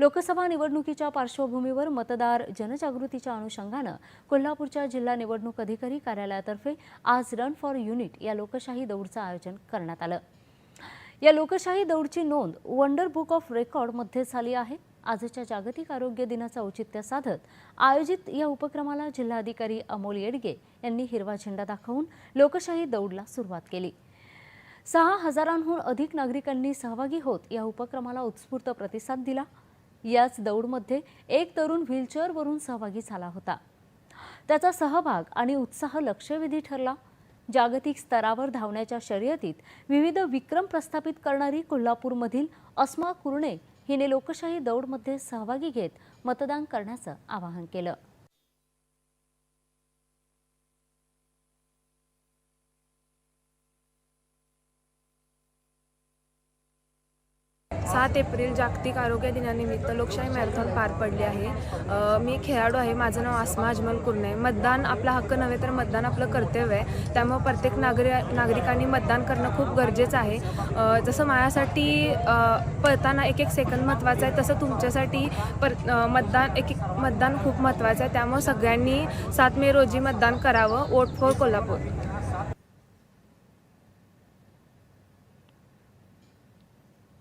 लोकसभा निवडणुकीच्या पार्श्वभूमीवर मतदार जनजागृतीच्या अनुषंगानं कोल्हापूरच्या जिल्हा निवडणूक अधिकारी कार्यालयातर्फे आज रन फॉर युनिट या लोकशाही दौडचं आयोजन करण्यात आलं. या लोकशाही दौडची नोंद वंडर बुक ऑफ रेकॉर्डमध्ये झाली आहे. आजच्या जागतिक आरोग्य दिनाचं औचित्य साधत आयोजित या उपक्रमाला जिल्हाधिकारी अमोल येडगे यांनी हिरवा झेंडा दाखवून लोकशाही दौडला सुरुवात केली. सहा हजारांहून अधिक नागरिकांनी सहभागी होत या उपक्रमाला उत्स्फूर्त प्रतिसाद दिला. याच दौडमध्ये एक तरुण व्हीलचेअरवरून सहभागी झाला होता. त्याचा सहभाग आणि उत्साह लक्षवेधी ठरला. जागतिक स्तरावर धावण्याच्या शर्यतीत विविध विक्रम प्रस्थापित करणारी कोल्हापूरमधील अस्मा कुर्णे हिने लोकशाही दौडमध्ये सहभागी घेत मतदान करण्याचं आवाहन केलं. सात एप्रिल जागतिक आरोग्य दिनानिमित्त लोकशाही मॅरेथॉन पार पडली आहे. मी खेळाडू आहे. माझं नाव आसमा अजमल कुर्णे मतदान आपला हक्क नव्हे तर मतदान आपलं कर्तव्य आहे. त्यामुळे प्रत्येक नागरि नागरिकांनी मतदान करणं खूप गरजेचं आहे. जसं माझ्यासाठी पळताना एक एक सेकंद महत्त्वाचं आहे तसं तुमच्यासाठी पर मतदान एक एक मतदान खूप महत्त्वाचं आहे. त्यामुळे सगळ्यांनी सात मे रोजी मतदान करावं. Vote for Kolhapur.